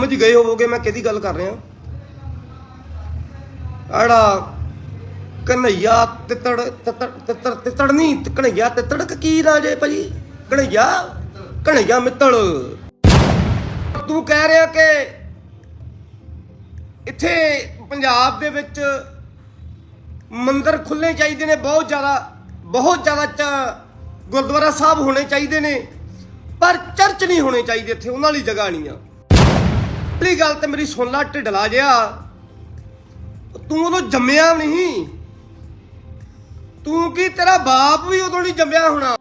ਸਮਝ ਗਏ ਹੋਵੋਗੇ ਮੈਂ ਕਿਹਦੀ ਗੱਲ ਕਰ ਰਿਹਾ। ਆੜਾ ਕਨਈਆ ਤਿੱਤੜ ਤਿੱਤੜ ਤਿੱਤੜ ਤਿੱਤੜ ਨਹੀਂ ਕਨਈਆ ਤਿੱਤੜ ਕਿ ਕੀ ਰਾਜੇ ਭਾਜੀ? ਕਨਈਆ ਕਨਈਆ ਮਿੱਤਲ। ਤੂੰ ਕਹਿ ਰਿਹਾ ਕਿ ਇੱਥੇ ਪੰਜਾਬ ਦੇ ਵਿੱਚ ਮੰਦਿਰ ਖੁੱਲਣੇ ਚਾਹੀਦੇ ਨੇ, ਬਹੁਤ ਜ਼ਿਆਦਾ ਬਹੁਤ ਜ਼ਿਆਦਾ ਚ ਗੁਰਦੁਆਰਾ ਸਾਹਿਬ ਹੋਣੇ ਚਾਹੀਦੇ ਨੇ, ਪਰ ਚਰਚ ਨਹੀਂ ਹੋਣੇ ਚਾਹੀਦੇ ਇੱਥੇ, ਉਹਨਾਂ ਲਈ ਜਗ੍ਹਾ ਨਹੀਂ ਆ। ਪਹਿਲੀ ਗੱਲ ਤੇ ਮੇਰੀ ਸੁਣ ਲਾ, ਢਿੱਡਲਾ ਜਿਆ ਤੂੰ ਉਦੋਂ ਜੰਮਿਆ ਨਹੀਂ। ਤੂੰ ਕੀ ਤੇਰਾ ਬਾਪ ਵੀ ਉਦੋਂ ਨਹੀਂ ਜੰਮਿਆ ਹੋਣਾ?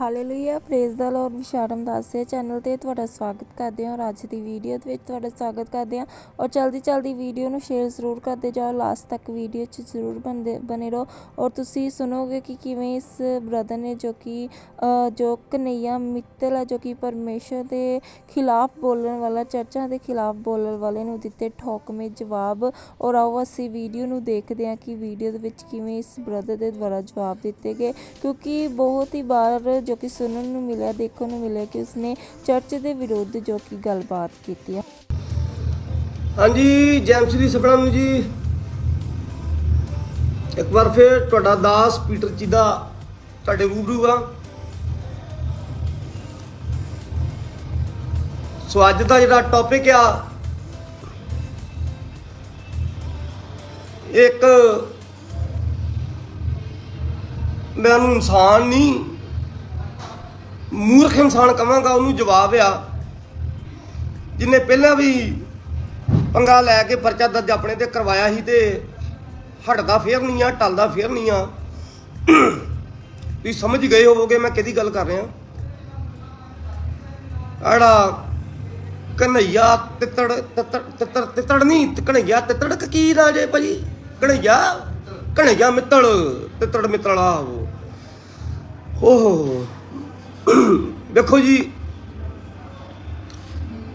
Hallelujah praise the lord Vishram Dass channel ਤੇ ਤੁਹਾਡਾ ਸਵਾਗਤ ਕਰਦੇ ਹਾਂ ਔਰ ਅੱਜ ਦੀ ਵੀਡੀਓ ਦੇ ਵਿੱਚ ਤੁਹਾਡਾ ਸਵਾਗਤ ਕਰਦੇ ਹਾਂ। ਔਰ ਜਲਦੀ ਜਲਦੀ ਵੀਡੀਓ ਨੂੰ ਸ਼ੇਅਰ ਜ਼ਰੂਰ ਕਰਦੇ ਜਾਓ। ਲਾਸਟ ਤੱਕ ਵੀਡੀਓ 'ਚ ਜ਼ਰੂਰ ਬੰਦੇ ਬਨੇ ਰਹੋ। ਔਰ ਤੁਸੀਂ ਸੁਣੋਗੇ ਕਿ ਕਿਵੇਂ ਇਸ ਬ੍ਰਦਰ ਨੇ ਜੋ ਕਿ ਜੋ ਕਨਈਆ ਮਿੱਤਲ ਹੈ ਜੋ ਕਿ ਪਰਮੇਸ਼ਰ ਦੇ ਖਿਲਾਫ ਬੋਲਣ ਵਾਲਾ, ਚਰਚਾ ਦੇ ਖਿਲਾਫ ਬੋਲਣ ਵਾਲੇ ਨੂੰ ਦਿੱਤੇ ਠੋਕਵੇਂ ਜਵਾਬ। ਔਰ ਆਓ ਅਸੀਂ ਵੀਡੀਓ ਨੂੰ ਦੇਖਦੇ ਹਾਂ ਕਿ ਵੀਡੀਓ ਦੇ ਵਿੱਚ ਕਿਵੇਂ ਇਸ ਬ੍ਰਦਰ ਦੇ ਦੁਆਰਾ ਜਵਾਬ ਦਿੱਤੇ ਗਏ। ਕਿਉਂਕਿ ਬਹੁਤ ਹੀ ਵਾਰ ਜੋ ਕਿ ਸੁਣਨ ਨੂੰ ਮਿਲਿਆ, ਦੇਖਣ ਨੂੰ ਮਿਲਿਆ ਕਿ ਉਸਨੇ ਚਰਚ ਦੇ ਵਿਰੁੱਧ ਜੋ ਕਿ ਗੱਲਬਾਤ ਕੀਤੀ ਹੈ ਹਾਂਜੀ ਜੈਮਸ ਦੀ ਸਪਨਾ ਜੀ। ਇੱਕ ਵਾਰ ਫਿਰ ਤੁਹਾਡਾ ਦਾਸ ਪੀਟਰ ਚੀਦਾ ਤੁਹਾਡੇ ਰੂਬਰੂ ਆ। ਸੋ ਅੱਜ ਦਾ ਜਿਹੜਾ ਟੌਪਿਕ ਆ, ਇੱਕ ਮੈਂ ਉਹਨੂੰ ਇਨਸਾਨ ਨਹੀਂ ਮੂਰਖ ਇਨਸਾਨ ਕਵਾਂਗਾ, ਉਹਨੂੰ ਜਵਾਬ ਆ। ਜਿਨੇ ਪਹਿਲਾਂ ਵੀ ਪੰਗਾ ਲੈ ਕੇ ਪਰਚਾ ਦਰਜ ਆਪਣੇ ਤੇ ਕਰਵਾਇਆ ਸੀ ਤੇ ਹਟਦਾ ਫੇਰ ਨਹੀਂ ਆ, ਟਲਦਾ ਫੇਰ ਨਹੀਂ ਆ। ਤੁਸੀਂ ਸਮਝ ਗਏ ਹੋਵੋਗੇ ਮੈਂ ਕਿਹਦੀ ਗੱਲ ਕਰ ਰਿਹਾ। ਆੜਾ ਕਨਈਆ ਤਿੱਤੜ ਤਿੱਤੜ ਤਿੱਤੜ ਤਿੱਤੜ ਨਹੀਂ ਕਨਈਆ ਤਿੱਤੜ ਕਿ ਕੀ ਰਾਜੇ ਭਾਜੀ? ਕਨਈਆ ਕਨਈਆ ਮਿੱਤਲ, ਤਿੱਤੜ ਮਿੱਤਲਾ ਉਹ। ਓਹ। ਦੇਖੋ ਜੀ,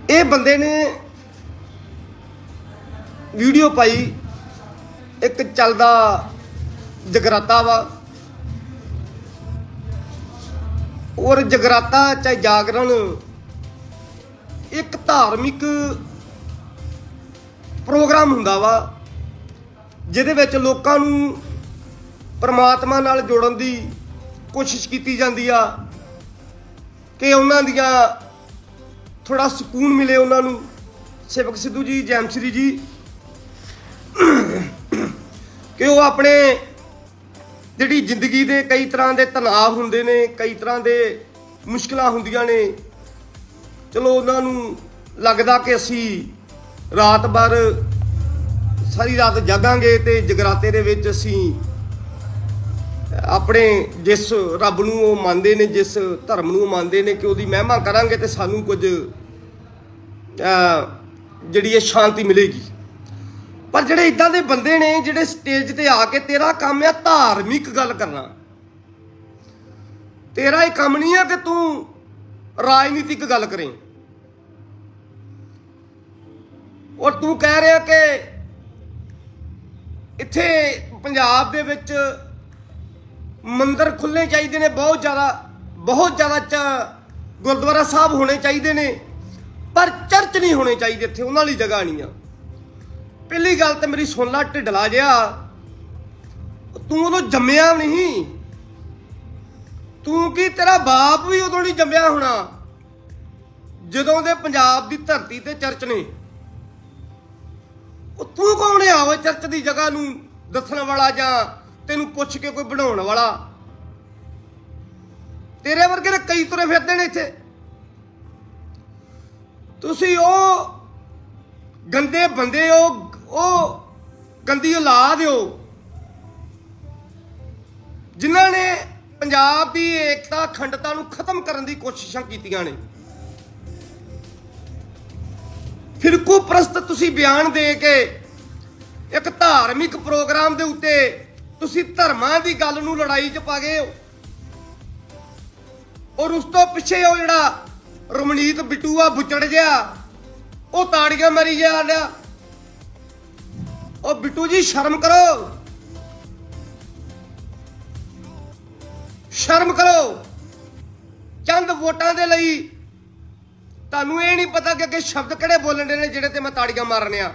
ਇਹ ਬੰਦੇ ਨੇ ਵੀਡੀਓ ਪਾਈ, ਇੱਕ ਚੱਲਦਾ ਜਗਰਾਤਾ ਵਾ। ਔਰ ਜਗਰਾਤਾ ਚਾਹੇ ਜਾਗਰਣ ਇੱਕ ਧਾਰਮਿਕ ਪ੍ਰੋਗਰਾਮ ਹੁੰਦਾ ਵਾ, ਜਿਹਦੇ ਵਿੱਚ ਲੋਕਾਂ ਨੂੰ ਪਰਮਾਤਮਾ ਨਾਲ ਜੋੜਨ ਦੀ ਕੋਸ਼ਿਸ਼ ਕੀਤੀ ਜਾਂਦੀ ਆ। ਕਿ ਉਹਨਾਂ ਦੀਆਂ ਥੋੜਾ ਸਕੂਨ ਮਿਲੇ ਉਹਨਾਂ ਨੂੰ। ਸੇਵਕ ਸਿੱਧੂ ਜੀ, ਜੈਮਸ਼ਰੀ ਜੀ, ਕਿ ਉਹ ਆਪਣੇ ਜਿਹੜੀ ਜ਼ਿੰਦਗੀ ਦੇ ਕਈ ਤਰ੍ਹਾਂ ਦੇ ਤਣਾਅ ਹੁੰਦੇ ਨੇ, ਕਈ ਤਰ੍ਹਾਂ ਦੇ ਮੁਸ਼ਕਲਾਂ ਹੁੰਦੀਆਂ ਨੇ। ਚਲੋ ਉਹਨਾਂ ਨੂੰ ਲੱਗਦਾ ਕਿ ਅਸੀਂ ਰਾਤ ਭਰ ਸਾਰੀ ਰਾਤ ਜਾਗਾਂਗੇ ਤੇ ਜਗਰਾਤੇ ਦੇ ਵਿੱਚ ਅਸੀਂ ਆਪਣੇ ਜਿਸ ਰੱਬ ਨੂੰ ਉਹ ਮੰਨਦੇ ਨੇ, ਜਿਸ ਧਰਮ ਨੂੰ ਉਹ ਮੰਨਦੇ ਨੇ ਕਿ ਉਹਦੀ ਮਹਿਮਾ ਕਰਾਂਗੇ ਤੇ ਸਾਨੂੰ ਕੁਝ ਜਿਹੜੀ ਇਹ ਸ਼ਾਂਤੀ ਮਿਲੇਗੀ। ਪਰ ਜਿਹੜੇ ਇਦਾਂ ਦੇ ਬੰਦੇ ਨੇ, ਜਿਹੜੇ ਸਟੇਜ ਤੇ ਆ ਕੇ ਤੇਰਾ ਕੰਮ ਆ, ਧਾਰਮਿਕ ਗੱਲ ਕਰਨਾ। ਤੇਰਾ ਇਹ ਕੰਮ ਨਹੀਂ ਆ ਕਿ ਤੂੰ ਰਾਜਨੀਤਿਕ ਗੱਲ ਕਰੇ। ਔਰ ਤੂੰ ਕਹਿ ਰਿਹਾ ਕਿ ਇੱਥੇ ਪੰਜਾਬ ਦੇ ਵਿੱਚ ਮੰਦਰ ਖੁੱਲਣੇ ਚਾਹੀਦੇ ਨੇ, ਬਹੁਤ ਜ਼ਿਆਦਾ ਬਹੁਤ ਜ਼ਿਆਦਾ ਚ ਗੁਰਦੁਆਰਾ ਸਾਹਿਬ ਹੋਣੇ ਚਾਹੀਦੇ ਨੇ, ਪਰ ਚਰਚ ਨਹੀਂ ਹੋਣੇ ਚਾਹੀਦੇ ਇੱਥੇ, ਉਹਨਾਂ ਲਈ ਜਗ੍ਹਾ ਨਹੀਂ ਆ। ਪਹਿਲੀ ਗੱਲ ਤਾਂ ਮੇਰੀ ਸੁਣ ਲਾ, ਢਿੱਡਲਾ ਜਿਆ ਤੂੰ ਉਦੋਂ ਜੰਮਿਆ ਨਹੀਂ। ਤੂੰ ਕੀ ਤੇਰਾ ਬਾਪ ਵੀ ਉਦੋਂ ਨਹੀਂ ਜੰਮਿਆ ਹੋਣਾ? ਜਦੋਂ ਦੇ ਪੰਜਾਬ ਦੀ ਧਰਤੀ ਤੇ ਚਰਚ ਨੇ। ਉਹ ਤੂੰ ਕੌਣ ਆ ਉਹ ਚਰਚ ਦੀ ਜਗ੍ਹਾ ਨੂੰ ਦੱਸਣ ਵਾਲਾ ਜਾਂ ਤੈਨੂੰ ਪੁੱਛ ਕੇ ਕੋਈ ਬਣਾਉਣ ਵਾਲਾ। ਤੇਰੇ ਵਰਗੇ ਤਾਂ ਕਈ ਤੁਰੇ ਫਿਰਦੇ ਨੇ ਇੱਥੇ। ਤੁਸੀਂ ਉਹ ਗੰਦੇ ਬੰਦੇ ਹੋ, ਉਹ ਗੰਦੀ ਔਲਾਦ ਹੋ, ਜਿਨ੍ਹਾਂ ਨੇ ਪੰਜਾਬ ਦੀ ਏਕਤਾ, ਅਖੰਡਤਾ ਨੂੰ ਖਤਮ ਕਰਨ ਦੀ ਕੋਸ਼ਿਸ਼ਾਂ ਕੀਤੀਆਂ ਨੇ। ਫਿਰਕੂ ਪ੍ਰਸਤ ਤੁਸੀਂ ਬਿਆਨ ਦੇ ਕੇ ਇੱਕ ਧਾਰਮਿਕ ਪ੍ਰੋਗਰਾਮ ਦੇ ਉੱਤੇ ਤੁਸੀਂ ਧਰਮਾਂ ਦੀ ਗੱਲ ਨੂੰ ਲੜਾਈ 'ਚ ਪਾ ਗਏ ਹੋ। ਔਰ ਉਸ ਤੋਂ ਪਿੱਛੇ ਉਹ ਜਿਹੜਾ ਰਮਨੀਤ ਬਿੱਟੂ ਆ ਬੁੱਚੜ ਗਿਆ ਉਹ ਤਾੜੀਆਂ ਮਾਰੀ ਜਾ ਰਿਹਾ। ਉਹ ਬਿੱਟੂ ਜੀ, ਸ਼ਰਮ ਕਰੋ। ਸ਼ਰਮ ਕਰੋ। ਚੰਦ ਵੋਟਾਂ ਦੇ ਲਈ ਤੁਹਾਨੂੰ ਇਹ ਨਹੀਂ ਪਤਾ ਕਿ ਅੱਗੇ ਸ਼ਬਦ ਕਿਹੜੇ ਬੋਲਣ ਦੇ ਨੇ, ਜਿਹੜੇ ਤੇ ਮੈਂ ਤਾੜੀਆਂ ਮਾਰਨੇ ਆ।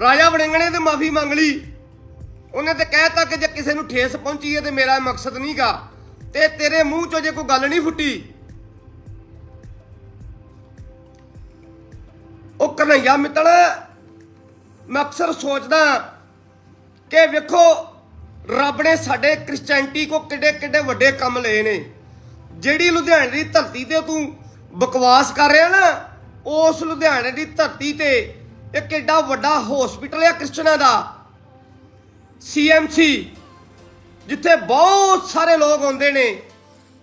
ਰਾਜਾ ਵੜਿੰਗਣੇ ਤੇ ਮਾਫੀ ਮੰਗ ਲਈ। ਉਹਨੇ ਤੇ ਕਹਿਤਾ ਕਿ ਜੇ ਕਿਸੇ ਨੂੰ ਠੇਸ ਪਹੁੰਚੀ ਹੈ ਤੇ ਮੇਰਾ ਮਕਸਦ ਨਹੀਂਗਾ। ਤੇ ਤੇਰੇ ਮੂੰਹ ਚੋਂ ਜੇ ਕੋਈ ਗੱਲ ਨਹੀਂ ਫੁੱਟੀ, ਉਹ ਕਨਈਆ ਮਿੱਤਲ, ਮੈਂ ਅਕਸਰ ਸੋਚਦਾ ਕਿ ਵੇਖੋ, ਰੱਬ ਨੇ ਸਾਡੇ ਕ੍ਰਿਸਚੀਅਨਟੀ ਕੋ ਕਿੱਡੇ ਕਿੱਡੇ ਵੱਡੇ ਕੰਮ ਲਏ ਨੇ। ਜਿਹੜੀ ਲੁਧਿਆਣੇ ਦੀ ਧਰਤੀ ਤੇ ਤੂੰ ਬਕਵਾਸ ਕਰ ਰਿਹਾ ਨਾ, ਉਸ ਲੁਧਿਆਣੇ ਦੀ ਧਰਤੀ ਤੇ ਇਹ ਕਿੱਡਾ ਵੱਡਾ ਹਸਪੀਟਲ ਹੈ ਕ੍ਰਿਸਚਨਾਂ ਦਾ। ਸੀਐਮਸੀ ਜਿੱਥੇ ਬਹੁਤ ਸਾਰੇ ਲੋਕ ਆਉਂਦੇ ਨੇ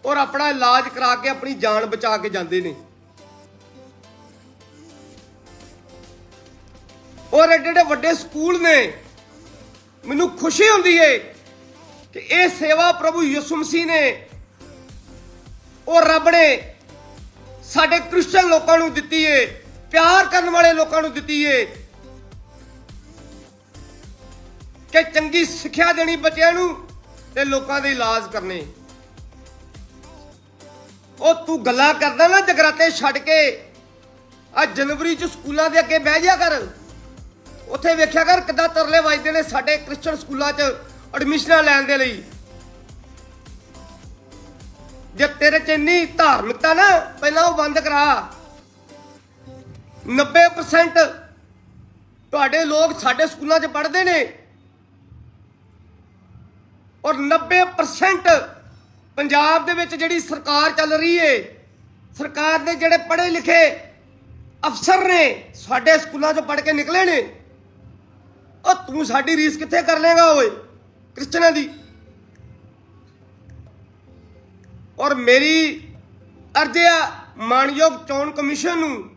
ਔਰ ਆਪਣਾ ਇਲਾਜ ਕਰਾ ਕੇ ਆਪਣੀ ਜਾਨ ਬਚਾ ਕੇ ਜਾਂਦੇ ਨੇ। ਔਰ ਏਡੇ ਏਡੇ ਵੱਡੇ ਸਕੂਲ ਨੇ, ਮੈਨੂੰ ਖੁਸ਼ੀ ਹੁੰਦੀ ਏ ਕਿ ਇਹ ਸੇਵਾ ਪ੍ਰਭੂ ਯਿਸੂ ਮਸੀਹ ਨੇ ਉਹ ਰੱਬ ਨੇ ਸਾਡੇ ਕ੍ਰਿਸਚੀਅਨ ਲੋਕਾਂ ਨੂੰ ਦਿੱਤੀ ਏ, ਪਿਆਰ ਕਰਨ ਵਾਲੇ ਲੋਕਾਂ ਨੂੰ ਦਿੱਤੀ ਏ ਕਿ ਚੰਗੀ ਸਿੱਖਿਆ ਦੇਣੀ ਬੱਚਿਆਂ ਨੂੰ ਤੇ ਲੋਕਾਂ ਦੇ ਇਲਾਜ ਕਰਨੇ। ਉਹ ਤੂੰ ਗੱਲਾਂ ਕਰਦਾ ਨਾ ਜਗਰਾਤੇ ਛੱਡ ਕੇ ਆ ਜਨਵਰੀ ਚ ਸਕੂਲਾਂ ਦੇ ਅੱਗੇ ਬਹਿ ਜਾ ਕਰ। ਉੱਥੇ ਵੇਖਿਆ ਕਰ ਕਿੱਦਾਂ ਤਰਲੇ ਵੱਜਦੇ ਨੇ ਸਾਡੇ ਕ੍ਰਿਸਚੀਅਨ ਸਕੂਲਾਂ 'ਚ ਐਡਮਿਸ਼ਨਾਂ ਲੈਣ ਦੇ ਲਈ। ਜੇ ਤੇਰੇ 'ਚ ਇੰਨੀ ਧਾਰਮਿਕਤਾ ਨਾ, ਪਹਿਲਾਂ ਉਹ ਬੰਦ ਕਰਾ। 90% ਤੁਹਾਡੇ ਲੋਕ ਸਾਡੇ ਸਕੂਲਾਂ 'ਚ ਪੜ੍ਹਦੇ ਨੇ। ਔਰ 90% ਪੰਜਾਬ ਦੇ ਵਿੱਚ ਜਿਹੜੀ ਸਰਕਾਰ ਚੱਲ ਰਹੀ ਏ, ਸਰਕਾਰ ਦੇ ਜਿਹੜੇ ਪੜ੍ਹੇ ਲਿਖੇ ਅਫਸਰ ਨੇ, ਸਾਡੇ ਸਕੂਲਾਂ 'ਚੋਂ ਪੜ੍ਹ ਕੇ ਨਿਕਲੇ ਨੇ। ਉਹ ਤੂੰ ਸਾਡੀ ਰੀਸ ਕਿੱਥੇ ਕਰ ਲੇਗਾ ਓਏ, ਕ੍ਰਿਸਚਨਾਂ ਦੀ? ਔਰ ਮੇਰੀ ਅਰਜ਼ ਆ, ਮਾਨਯੋਗ ਚੋਣ ਕਮਿਸ਼ਨ ਨੂੰ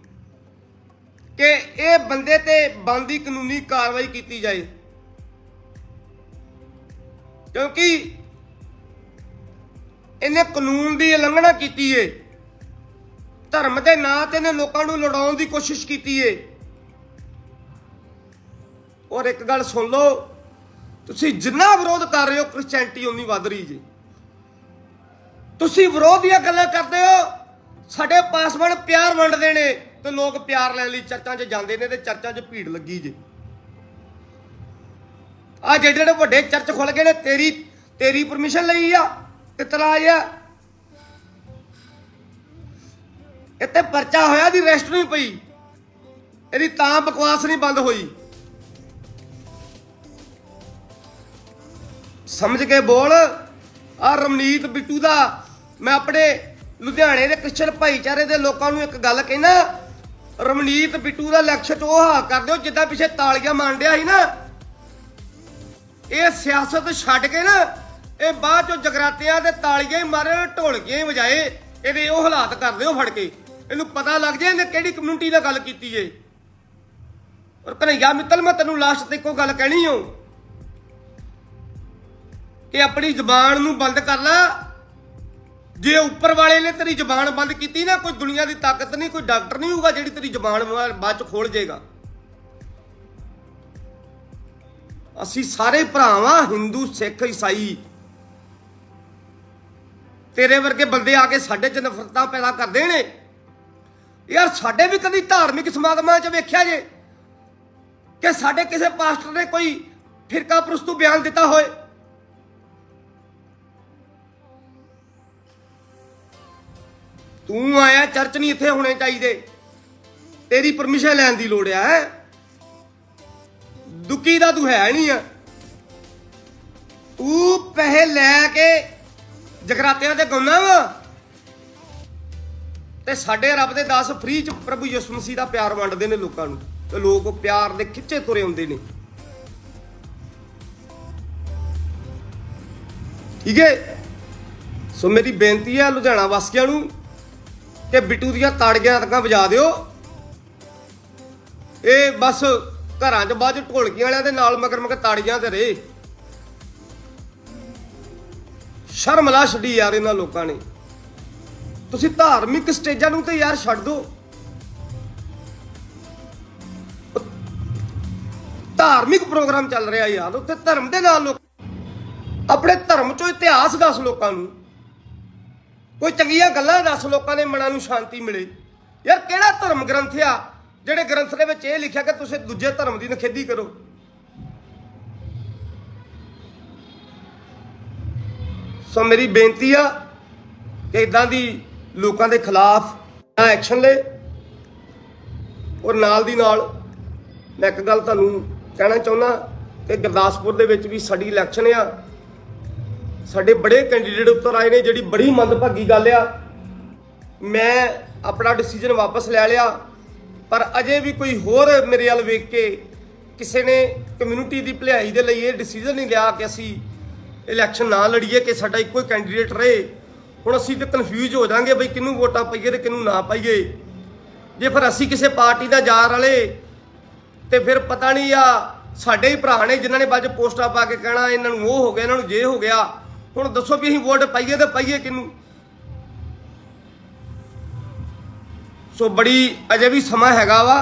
ਕਿ ਇਹ ਬੰਦੇ ਤੇ ਬੰਦੀ ਕਾਨੂੰਨੀ ਕਾਰਵਾਈ ਕੀਤੀ ਜਾਏ। ਕਿਉਂਕਿ ਇਹਨੇ ਕਾਨੂੰਨ ਦੀ ਉਲੰਘਣਾ ਕੀਤੀ ਏ। ਧਰਮ ਦੇ ਨਾਂ ਤੇ ਇਹਨੇ ਲੋਕਾਂ ਨੂੰ ਲੜਾਉਣ ਦੀ ਕੋਸ਼ਿਸ਼ ਕੀਤੀ ਏ। ਔਰ ਇੱਕ ਗੱਲ ਸੁਣ ਲਓ, ਤੁਸੀਂ ਜਿੰਨਾ ਵਿਰੋਧ ਕਰ ਰਹੇ ਹੋ ਕ੍ਰਿਸਚੈਨਿਟੀ ਉਨੀ ਵੱਧ ਰਹੀ ਜੇ। ਤੁਸੀਂ ਵਿਰੋਧ ਦੀਆਂ ਗੱਲਾਂ ਕਰਦੇ ਹੋ, ਸਾਡੇ ਪਾਸਵਾਨ ਪਿਆਰ ਵੰਡਦੇ ਨੇ ਤੇ ਲੋਕ ਪਿਆਰ ਲੈਣ ਲਈ ਚਰਚਾਂ 'ਚ ਜਾਂਦੇ ਨੇ ਤੇ ਚਰਚਾਂ 'ਚ ਭੀੜ ਲੱਗੀ ਜੇ। ਆ ਜਿਹੜੇ ਜਿਹੜੇ ਵੱਡੇ ਚਰਚ ਖੁੱਲ ਗਏ ਨੇ, ਤੇਰੀ ਤੇਰੀ ਪਰਮਿਸ਼ਨ ਲਈ ਆ ਇਤਰਾਜ਼ ਆ। ਇੱਥੇ ਪਰਚਾ ਹੋਇਆ ਦੀ ਰੈਸਟ ਨਹੀਂ ਪਈ। ਇਹਦੀ ਤਾਂ ਬਕਵਾਸ ਨਹੀਂ ਬੰਦ ਹੋਈ। ਸਮਝ ਕੇ ਬੋਲ ਆ ਰਮਨੀਤ ਬਿੱਟੂ ਦਾ ਮੈਂ ਆਪਣੇ ਲੁਧਿਆਣੇ ਦੇ ਕ੍ਰਿਸਚਨ ਭਾਈਚਾਰੇ ਦੇ ਲੋਕਾਂ ਨੂੰ ਇੱਕ ਗੱਲ ਕਹਿਣਾ ਰਮਨੀਤ ਬਿੱਟੂ ਦਾ ਲੈਕਚਰ ਉਹ ਹਾ ਕਰ ਦਿਓ, ਜਿੱਦਾਂ ਪਿੱਛੇ ਤਾਲੀਆਂ ਮਾਰਨ ਡਿਆ ਸੀ ਨਾ। ਇਹ ਸਿਆਸਤ ਛੱਡ ਕੇ ਨਾ, ਇਹ ਬਾਅਦ ਚੋਂ ਜਗਰਾਤਿਆਂ ਦੇ ਤਾਲੀਆਂ ਹੀ ਮਾਰੇ ਢੋਲਕੀਆਂ ਹੀ ਵਜਾਏ, ਇਹਦੇ ਉਹ ਹਾਲਾਤ ਕਰ ਦਿਓ ਫੜ ਕੇ। ਇਹਨੂੰ ਪਤਾ ਲੱਗ ਜਾਏ ਇਹਨੇ ਕਿਹੜੀ ਕਮਿਊਨਿਟੀ ਨਾਲ ਗੱਲ ਕੀਤੀ ਏ। ਔਰ ਕਨਈਆ ਮਿੱਤਲ, ਮੈਂ ਤੈਨੂੰ ਲਾਸਟ ਤੇ ਇੱਕੋ ਗੱਲ ਕਹਿਣੀ ਓ, ਕਿ ਆਪਣੀ ਜ਼ੁਬਾਨ ਨੂੰ ਬੰਦ ਕਰ ਲੈ। ਜੇ ਉੱਪਰ ਵਾਲੇ ਨੇ ਤੇਰੀ ਜ਼ੁਬਾਨ ਬੰਦ ਕੀਤੀ ਨਾ, ਕੋਈ ਦੁਨੀਆ ਦੀ ਤਾਕਤ ਨਹੀਂ, ਕੋਈ ਡਾਕਟਰ ਨਹੀਂ ਹੋਊਗਾ ਜਿਹੜੀ ਤੇਰੀ ਜ਼ੁਬਾਨ ਬਾਅਦ ਚ ਖੋਲ ਜਾਏਗਾ ਅਸੀਂ ਸਾਰੇ ਭਰਾਵਾਂ ਹਿੰਦੂ, ਸਿੱਖ, ਈਸਾਈ। ਤੇਰੇ ਵਰਗੇ ਬੰਦੇ ਆ ਕੇ ਸਾਡੇ ਚ ਨਫ਼ਰਤਾਂ ਪੈਦਾ ਕਰਦੇ ਨੇ। ਯਾਰ ਸਾਡੇ ਵੀ ਕਦੀ ਧਾਰਮਿਕ ਸਮਾਗਮਾਂ 'ਚ ਵੇਖਿਆ ਜੇ ਕਿ ਸਾਡੇ ਕਿਸੇ ਪਾਸਟਰ ਨੇ ਕੋਈ ਫਿਰਕਾ ਪ੍ਰਸਤੂ ਬਿਆਨ ਦਿੱਤਾ ਹੋਏ। ਤੂੰ ਆਇਆ ਚਰਚ ਨਹੀਂ ਇੱਥੇ ਹੋਣੇ ਚਾਹੀਦੇ। ਤੇਰੀ ਪਰਮਿਸ਼ਨ ਲੈਣ ਦੀ ਲੋੜ ਆ ਹੈ। ਦੁੱਕੀ ਦਾ ਤੂੰ ਹੈ ਨਹੀਂ ਆ। ਤੂੰ ਪੈਸੇ ਲੈ ਕੇ ਜਗਰਾਤਿਆਂ ਤੇ ਗਾਉਣਾ ਵਾ। ਤੇ ਸਾਡੇ ਰੱਬ ਦੇ ਦਾਸ ਫ੍ਰੀ ਚ ਪ੍ਰਭੂ ਯਿਸੂ ਮਸੀਹ ਦਾ ਪਿਆਰ ਵੰਡਦੇ ਨੇ ਲੋਕਾਂ ਨੂੰ। ਤੇ ਲੋਕ ਉਹ ਪਿਆਰ ਦੇ ਖਿੱਚੇ ਤੁਰੇ ਹੁੰਦੇ ਨੇ। ਠੀਕ ਹੈ ਸੋ ਮੇਰੀ ਬੇਨਤੀ ਹੈ ਲੁਧਿਆਣਾ ਵਾਸੀਆਂ ਨੂੰ ਕਿ ਬਿੱਟੂ ਦੀਆਂ ਤਾੜੀਆਂ ਤੱਕਾਂ ਵਜਾ ਦਿਓ। ਇਹ ਬਸ ਘਰਾਂ 'ਚ ਬਾਅਦ 'ਚ ਢੋਲਕੀਆਂ ਵਾਲਿਆਂ ਦੇ ਨਾਲ ਮਗਰ ਮਗਰ ਤਾੜੀਆਂ ਤੇ ਰਹੇ। ਸ਼ਰਮ ਲਾ ਛੱਡੀ ਯਾਰ ਇਹਨਾਂ ਲੋਕਾਂ ਨੇ। ਤੁਸੀਂ ਧਾਰਮਿਕ ਸਟੇਜਾਂ ਨੂੰ ਤੇ ਯਾਰ ਛੱਡ ਦਿਓ ਧਾਰਮਿਕ ਪ੍ਰੋਗਰਾਮ ਚੱਲ ਰਿਹਾ ਯਾਰ, ਉੱਥੇ ਧਰਮ ਦੇ ਨਾਲ ਲੋਕ ਆਪਣੇ ਧਰਮ ਚੋਂ ਇਤਿਹਾਸ ਦੱਸ ਲੋਕਾਂ ਨੂੰ। ਕੋਈ ਚੰਗੀਆਂ ਗੱਲਾਂ ਦੱਸ ਲੋਕਾਂ ਦੇ ਮਨਾਂ ਨੂੰ ਸ਼ਾਂਤੀ ਮਿਲੇ। ਯਾਰ ਕਿਹੜਾ ਧਰਮ ਗ੍ਰੰਥ ਆ? ਜਿਹੜੇ ਗ੍ਰੰਥ ਦੇ ਵਿੱਚ ਇਹ ਲਿਖਿਆ ਕਿ ਤੁਸੀਂ ਦੂਜੇ ਧਰਮ ਦੀ ਨਖੇਦੀ ਕਰੋ। ਸੋ ਮੇਰੀ ਬੇਨਤੀ ਆ ਕਿ ਇਦਾਂ ਦੀ ਲੋਕਾਂ ਦੇ ਖਿਲਾਫ ਐਕਸ਼ਨ ਲੈ ਔਰ ਨਾਲ ਦੀ ਨਾਲ ਮੈਂ ਇੱਕ ਗੱਲ ਤੁਹਾਨੂੰ ਕਹਿਣਾ ਚਾਹੁੰਦਾ ਕਿ ਗੁਰਦਾਸਪੁਰ ਦੇ ਵਿੱਚ ਵੀ ਸਾਡੀ ਇਲੈਕਸ਼ਨ ਆ। ਸਾਡੇ ਬੜੇ ਕੈਂਡੀਡੇਟ ਉੱਤਰ ਆਏ ਨੇ, ਜਿਹੜੀ ਬੜੀ ਮੰਦਭਾਗੀ ਗੱਲ ਆ। ਮੈਂ ਆਪਣਾ ਡਿਸੀਜਨ ਵਾਪਸ ਲੈ ਲਿਆ। ਪਰ ਅਜੇ ਵੀ ਕੋਈ ਹੋਰ ਮੇਰੇ ਵੱਲ ਵੇਖ ਕੇ ਕਿਸੇ ਨੇ ਕਮਿਊਨਿਟੀ ਦੀ ਭਲਾਈ ਦੇ ਲਈ ਇਹ ਡਿਸੀਜਨ ਨਹੀਂ ਲਿਆ ਕਿ ਅਸੀਂ ਇਲੈਕਸ਼ਨ ਨਾ ਲੜੀਏ, ਕਿ ਸਾਡਾ ਇੱਕੋ ਹੀ ਕੈਂਡੀਡੇਟ ਰਹੇ। ਹੁਣ ਅਸੀਂ ਤੇ ਕਨਫਿਊਜ਼ ਹੋ ਜਾਾਂਗੇ ਬਈ ਕਿਹਨੂੰ ਵੋਟਾਂ ਪਾਈਏ ਤੇ ਕਿਹਨੂੰ ਨਾ ਪਾਈਏ। ਜੇ ਫਿਰ ਅਸੀਂ ਕਿਸੇ ਪਾਰਟੀ ਦਾ ਜਾਰ ਵਾਲੇ ਤੇ ਫਿਰ ਪਤਾ ਨਹੀਂ ਆ ਸਾਡੇ ਹੀ ਭਰਾ ਨੇ ਜਿਨ੍ਹਾਂ ਨੇ ਬਾਅਦ 'ਚ ਪੋਸਟਾਂ ਪਾ ਕੇ ਕਹਿਣਾ, ਇਹਨਾਂ ਨੂੰ ਉਹ ਹੋ ਗਿਆ, ਇਹਨਾਂ ਨੂੰ ਜੇ ਹੋ ਗਿਆ। ਹੁਣ ਦੱਸੋ ਵੀ ਅਸੀਂ ਵੋਟ ਪਾਈਏ ਤੇ ਪਾਈਏ ਕਿਹਨੂੰ? ਸੋ ਬੜੀ ਅਜੇ ਵੀ ਸਮਾਂ ਹੈਗਾ ਵਾ।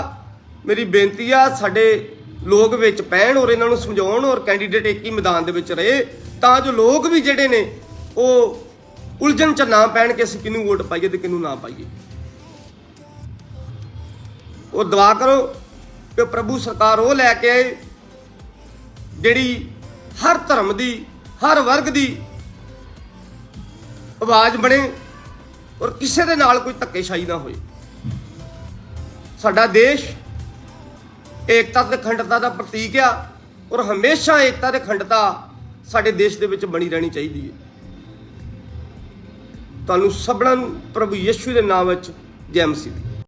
ਮੇਰੀ ਬੇਨਤੀ ਆ, ਸਾਡੇ ਲੋਕ ਵਿੱਚ ਪੈਣ ਔਰ ਇਹਨਾਂ ਨੂੰ ਸਮਝਾਉਣ ਔਰ ਕੈਂਡੀਡੇਟ ਇੱਕ ਹੀ ਮੈਦਾਨ ਦੇ ਵਿੱਚ ਰਹੇ। ਤਾਂ ਜੋ ਲੋਕ ਵੀ ਜਿਹੜੇ ਨੇ, ਉਹ ਉਲਝਣ ਚ ਨਾ ਪੈਣ ਕਿ ਅਸੀਂ ਕਿਹਨੂੰ ਵੋਟ ਪਾਈਏ ਤੇ ਕਿਹਨੂੰ ਨਾ ਪਾਈਏ। ਉਹ ਦੁਆ ਕਰੋ ਕਿ ਪ੍ਰਭੂ ਸਰਕਾਰ ਉਹ ਲੈ ਕੇ ਆਏ, ਜਿਹੜੀ ਹਰ ਧਰਮ ਦੀ, ਹਰ ਵਰਗ ਦੀ ਆਵਾਜ਼ ਬਣੇ ਔਰ ਕਿਸੇ ਦੇ ਨਾਲ ਕੋਈ ਧੱਕੇਸ਼ਾਹੀ ਨਾ ਹੋਏ। ਸਾਡਾ ਦੇਸ਼ ਏਕਤਾ ਤੇ ਅਖੰਡਤਾ ਦਾ ਪ੍ਰਤੀਕ ਆ ਔਰ ਹਮੇਸ਼ਾ ਏਕਤਾ ਤੇ ਅਖੰਡਤਾ ਸਾਡੇ ਦੇਸ਼ ਦੇ ਵਿੱਚ ਬਣੀ ਰਹਿਣੀ ਚਾਹੀਦੀ ਹੈ। ਤੁਹਾਨੂੰ ਸਭਨਾਂ ਨੂੰ ਪ੍ਰਭੂ ਯਿਸੂ ਦੇ ਨਾਮ ਵਿੱਚ ਜੈ ਮਸੀਹ